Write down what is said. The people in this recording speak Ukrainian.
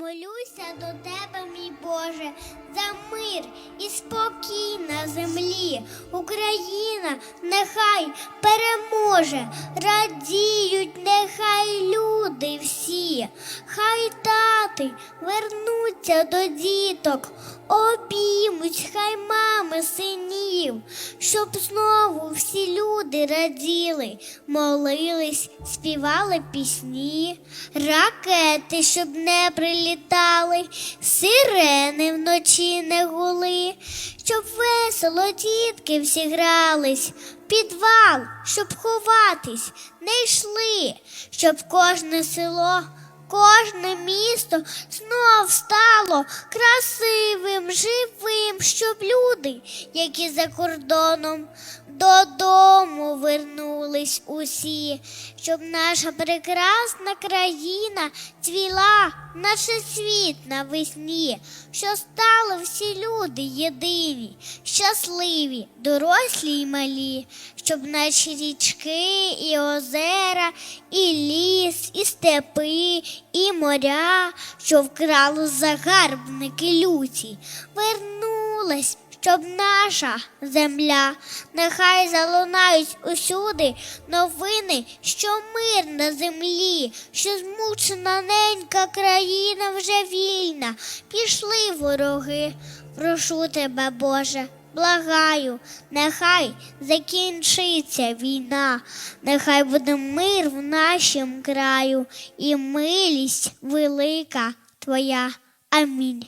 Молюся до тебе, мій Боже, за мир і спокій на землі. Україна нехай переможе, радіють нехай люди всі, хай тати вернуться до діток, обіймуть хай мами синів, щоб знову всі люди раділи, молились, співали пісні, ракети, щоб не прилітали, сирени вночі не гули, щоб весело дітки всі грались, підвал, щоб ховатись, не йшли, щоб кожне село. Кожне місто знов стало красивим, живим, щоб люди, які за кордоном додому вернулись усі, щоб наша прекрасна країна цвіла, наче світ навесні, що стали всі люди єдині, щасливі, дорослі й малі, щоб наші річки і озера, і ліс, і степи, і моря, що вкрали загарбники люті, вернулась. Щоб наша земля, нехай залунають усюди новини, що мир на землі, що змучена ненька країна вже вільна. Пішли вороги, прошу тебе, Боже, благаю, нехай закінчиться війна, нехай буде мир в нашому краю і милість велика Твоя. Амінь.